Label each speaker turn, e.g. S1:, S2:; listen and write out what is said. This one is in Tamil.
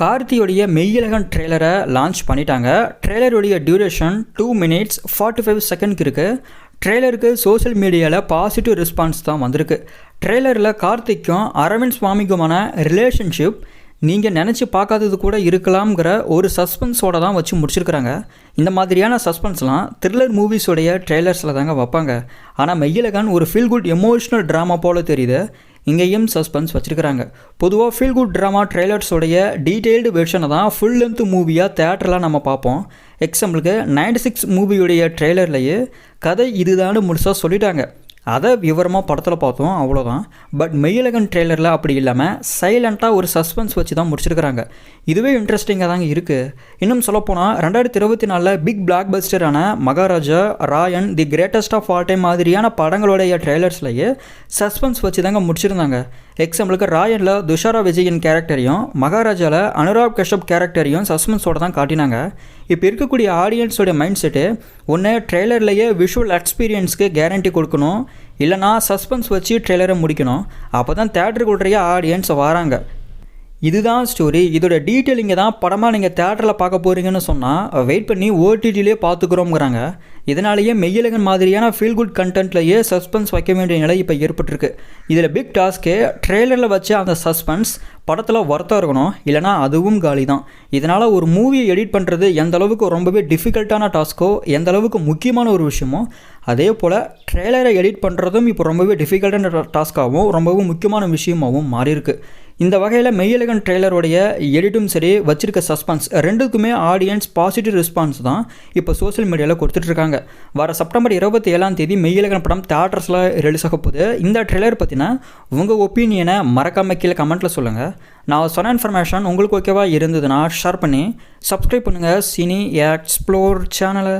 S1: கார்த்தியோடைய மெய்யழகன் ட்ரெய்லரை லான்ச் பண்ணிட்டாங்க. ட்ரெய்லருடைய duration two minutes forty five செகண்ட்க்கு இருக்குது ட்ரெய்லருக்கு சோஷியல் மீடியாவில் பாசிட்டிவ் ரெஸ்பான்ஸ் தான் வந்திருக்கு. ட்ரெய்லரில் கார்த்திக்கும் அரவிந்த் சுவாமிக்குமான ரிலேஷன்ஷிப் நீங்கள் நினச்சி பார்க்காதது கூட இருக்கலாம்ங்கிற ஒரு சஸ்பென்ஸோட தான் வச்சு முடிச்சிருக்கிறாங்க. இந்த மாதிரியான சஸ்பென்ஸ்லாம் த்ரில்லர் மூவிஸோடைய ட்ரெய்லர்ஸில் தாங்க வைப்பாங்க. ஆனால் மெய்யிலகான் ஒரு ஃபீல் குட் எமோஷ்னல் ட்ராமா போல் தெரியுது. இங்கேயும் சஸ்பென்ஸ் வச்சுருக்கிறாங்க. பொதுவாக ஃபீல் குட் ட்ராமா ட்ரெய்லர்ஸோடைய டீட்டெயில்டு வெர்ஷனை தான் ஃபுல் லென்த் மூவியாக தேட்டரில் நம்ம பார்ப்போம். எக்ஸாம்பிளுக்கு நைன்டி சிக்ஸ் மூவியுடைய ட்ரெய்லர்லேயே கதை இதுதான்னு முழுசாக சொல்லிட்டாங்க. அதை விவரமாக படத்தில் பார்த்தோம் அவ்வளோதான் பட் மெயிலகன் ட்ரெய்லரில் அப்படி இல்லாமல் சைலண்ட்டாக ஒரு சஸ்பென்ஸ் வச்சு தான் முடிச்சிருக்கிறாங்க. இதுவே இன்ட்ரெஸ்டிங்காக தாங்க இருக்குது இன்னும் சொல்லப்போனால் ரெண்டாயிரத்தி இருபத்தி நாலில் பிக் பிளாக் பஸ்டரான Maharaja Raayan the greatest of all time மாதிரியான படங்களுடைய ட்ரெய்லர்ஸ்லேயே சஸ்பென்ஸ் வச்சு தாங்க முடிச்சிருந்தாங்க. எக்ஸாம்பிளுக்கு ராயனில் துஷாரா விஜயின் கேரக்டரையும் மகாராஜாவில் அனுராக் கஷ்யப் கேரக்டரையும் சஸ்பென்ஸோட தான் காட்டினாங்க. இப்போ இருக்கக்கூடிய ஆடியன்ஸோட மைண்ட் செட்டு ஒன்று ட்ரெய்லர்லேயே விஷுவல் எக்ஸ்பீரியன்ஸ்க்கு கேரண்டி கொடுக்கணும். இல்லைனா சஸ்பென்ஸ் வச்சு ட்ரெய்லரை முடிக்கணும். அப்போ தான் தேட்டருக்குள்ளைய ஆடியன்ஸ் வராங்க. இதுதான் ஸ்டோரி இதோட டீட்டெயிலிங்க தான் படமாக நீங்கள் தேட்டரில் பார்க்க போகிறீங்கன்னு சொன்னால் வெயிட் பண்ணி ஓடிடிலே பார்த்துக்குறோங்கிறாங்க இதனாலேயே மெய்யலகன் மாதிரியான ஃபீல் குட் கண்டென்ட்லேயே சஸ்பென்ஸ் வைக்க வேண்டிய நிலை இப்போ ஏற்பட்டிருக்கு. இதில் பிக் டாஸ்க்கு ட்ரெய்லரில் வச்ச அந்த சஸ்பென்ஸ் படத்தில் ஒர்த்தாக இருக்கணும் இல்லைனா அதுவும் காலி தான் இதனால் ஒரு மூவியை எடிட் பண்ணுறது எந்த அளவுக்கு ரொம்பவே டிஃபிகல்ட்டான டாஸ்க்கோ எந்த அளவுக்கு முக்கியமான ஒரு விஷயமோ அதே போல் ட்ரெய்லரை எடிட் பண்ணுறதும் இப்போ ரொம்பவே டிஃபிகல்ட்டான டாஸ்க்காகவும் ரொம்பவும் முக்கியமான விஷயமாகவும் மாறியிருக்கு. இந்த வகையில் மெய்யழகன் ட்ரெய்லருடைய எடிட்டும் சரி வச்சிருக்க சஸ்பான்ஸ் ரெண்டுக்குமே ஆடியன்ஸ் பாசிட்டிவ் ரெஸ்பான்ஸ் தான் இப்போ சோஷியல் மீடியாவில் கொடுத்துட்ருக்காங்க. வர செப்டம்பர் இருபத்தி ஏழாம் தேதி மெய்யழகன் படம் தேட்டர்ஸில் ரிலீஸ் ஆக போகுது. இந்த ட்ரெய்லர் பற்றினா உங்கள் ஒப்பீனியனை மறக்காம கீழே கமெண்ட்டில் சொல்லுங்கள் நான் சொன்ன இன்ஃபர்மேஷன் உங்களுக்கு ஓகேவா இருந்ததுன்னா ஷேர் பண்ணி சப்ஸ்கிரைப் பண்ணுங்கள் சினி எக்ஸ்ப்ளோர் சேனலை